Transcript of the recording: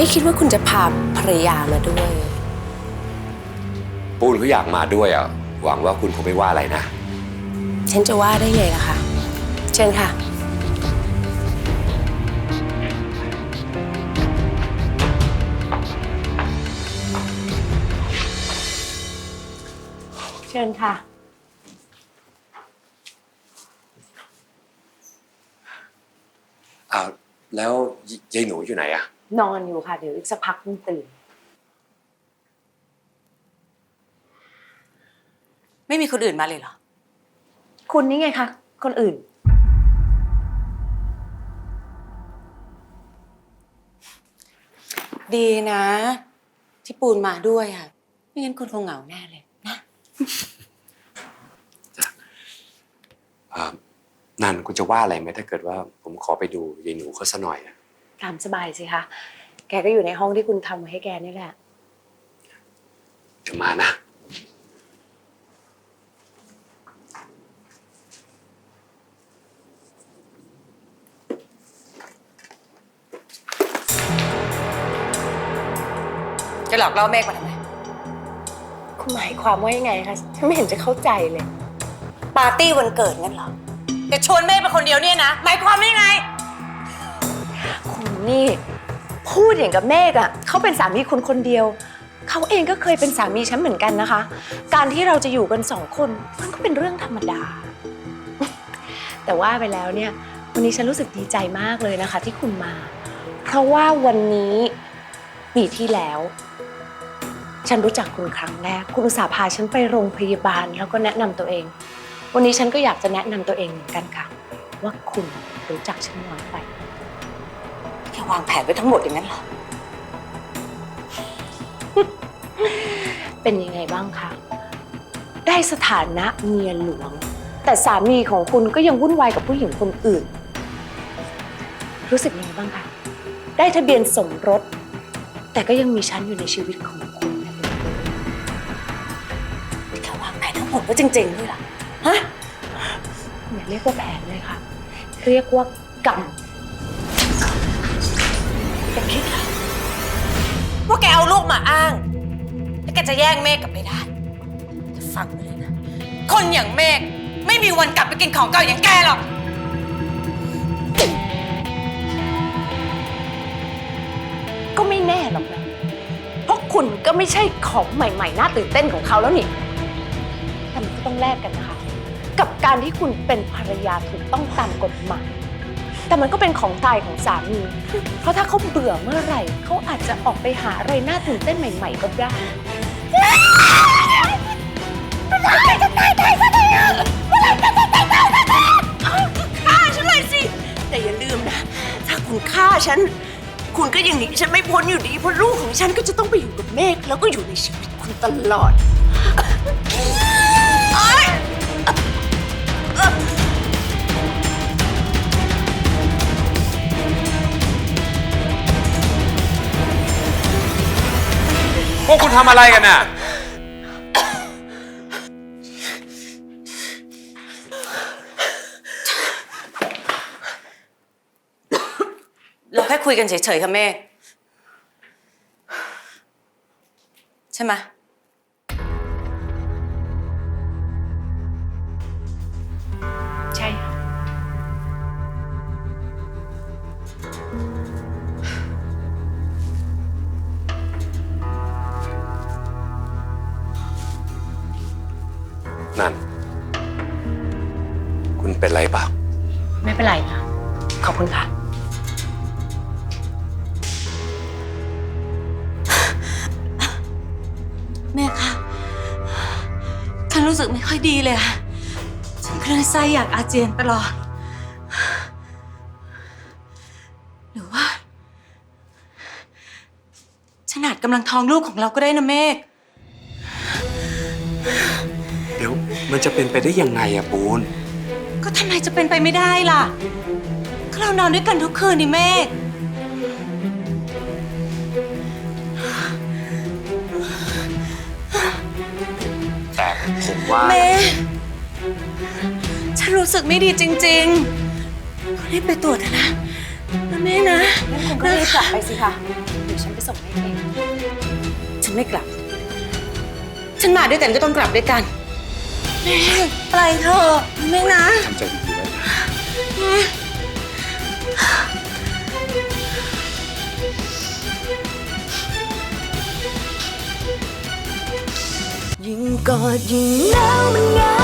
ไม่คิดว่าคุณจะพาภรรยามาด้วย ปูนเขาอยากมาด้วยอะ หวังว่าคุณคงไม่ว่าอะไรนะ ฉันจะว่าได้ไงล่ะคะ เชิญค่ะ เชิญค่ะอ้าวแล้วยายหนูอยู่ไหนอะ นอนอยู่ค่ะ เดี๋ยวอีกสักพักคงตื่น ไม่มีคนอื่นมาเลยเหรอ คุณนี่ไงคะ คนอื่น ดีนะ ที่ปูนมาด้วยอะไม่งั้นคุณคงเหงาแน่เลยนะอ่านันคุณจะว่าอะไรไหมถ้าเกิดว่าผมขอไปดูยายหนูเขาซะหน่อยอะ ตามสบายสิคะ แกก็อยู่ในห้องที่คุณทำไว้ให้แกนี่แหละเดี๋ยวมานะ จะหลอกล่อเมฆมาทำไม คุณหมายความว่ายังไงคะ ฉันไม่เห็นจะเข้าใจเลย ปาร์ตี้วันเกิดงั้นเหรอ จะชวนเมฆไปคนเดียวเนี่ยนะ หมายความว่ายังไงคุณ นี่ พูดอย่างกับเมฆอะเขาเป็นสามีคุณคนเดียว เขาเองก็เคยเป็นสามีฉันเหมือนกันนะคะ การที่เราจะอยู่กันสองคนมันก็เป็นเรื่องธรรมดา แต่ว่าไปแล้วเนี่ย วันนี้ฉันรู้สึกดีใจมากเลยนะคะ ที่คุณมา เพราะว่าวันนี้ปีที่แล้ว ฉันรู้จักคุณครั้งแรก คุณอุตส่าห์พาฉันไปโรงพยาบาลแล้วก็แนะนำตัวเอง วันนี้ฉันก็อยากจะแนะนำตัวเองเหมือนกันค่ะ ว่าคุณรู้จักฉันน้อยไป แกวางแผนไว้ทั้งหมดอย่างนั้นเหรอ เป็นยังไงบ้างคะ ได้สถานะเมียหลวง แต่สามีของคุณก็ยังวุ่นวายกับผู้หญิงคนอื่น รู้สึกยังไงบ้างคะ ได้ทะเบียนสมรส แต่ก็ยังมีฉันอยู่ในชีวิตของคุณแกวางแผนทั้งหมดไว้จริงๆด้วยเหรอ ฮะ อย่าเรียกว่าแผนเลยค่ะ เรียกว่ากรรม จะแย่งเมฆกลับไปได้จะฟังไว้เลยนะ คนอย่างเมฆไม่มีวันกลับไปกินของเก่าอย่างแกหรอก ก็ไม่แน่หรอกนะ เพราะคุณก็ไม่ใช่ของใหม่ๆ น่าตื่นเต้นของเขาแล้วนี่ แต่มันก็ต้องแลกกันนะคะ กับการที่คุณเป็นภรรยาถูกต้องตามกฎหมาย แต่มันก็เป็นของตายของสามี เพราะถ้าเขาเบื่อเมื่อไหร่ เขาอาจจะออกไปหาอะไรน่าตื่นเต้นใหม่ ๆ ก็ได้ ฆ่าฉันเลยสิ แต่อย่าลืมนะ ถ้าคุณฆ่าฉัน คุณก็ยังหนีฉันไม่พ้นอยู่ดีเพราะลูกของฉันก็จะต้องไปอยู่กับเมฆแล้วก็อยู่ในชีวิตคุณตลอด วกคุณทำอะไรกันน่ะ เราแค่คุยกันเฉยๆค่ะเมฆใช่ไหม นั่น คุณเป็นไรเปล่า ไม่เป็นไรค่ะ ขอบคุณค่ะ แม่คะฉันรู้สึกไม่ค่อยดีเลยอะฉันคลื่นไส้อยากอาเจียนตลอด หรือว่า ฉันอาจกำลังท้องลูกของเราก็ได้นะเมฆ มันจะเป็นไปได้ยังไงอะปูน ก็ทำไมจะเป็นไปไม่ได้ล่ะก็เรานอนด้วยกันทุกคืนนี่เมฆแต่ผมว่าเมฆฉันรู้สึกไม่ดีจริงๆรีบไปตรวจเถอะนะนะเมฆนะ งั้นคุณก็รีบกลับไปสิค่ะเดี๋ยวฉันไปส่งแม่เอง ฉันไม่กลับ ฉันมาด้วยกันก็ต้องกลับด้วยกัน แม่ไปเถอะแม่นะทำใจดีๆไว้ยิ่งกอดยิ่งหนาวมันเหงา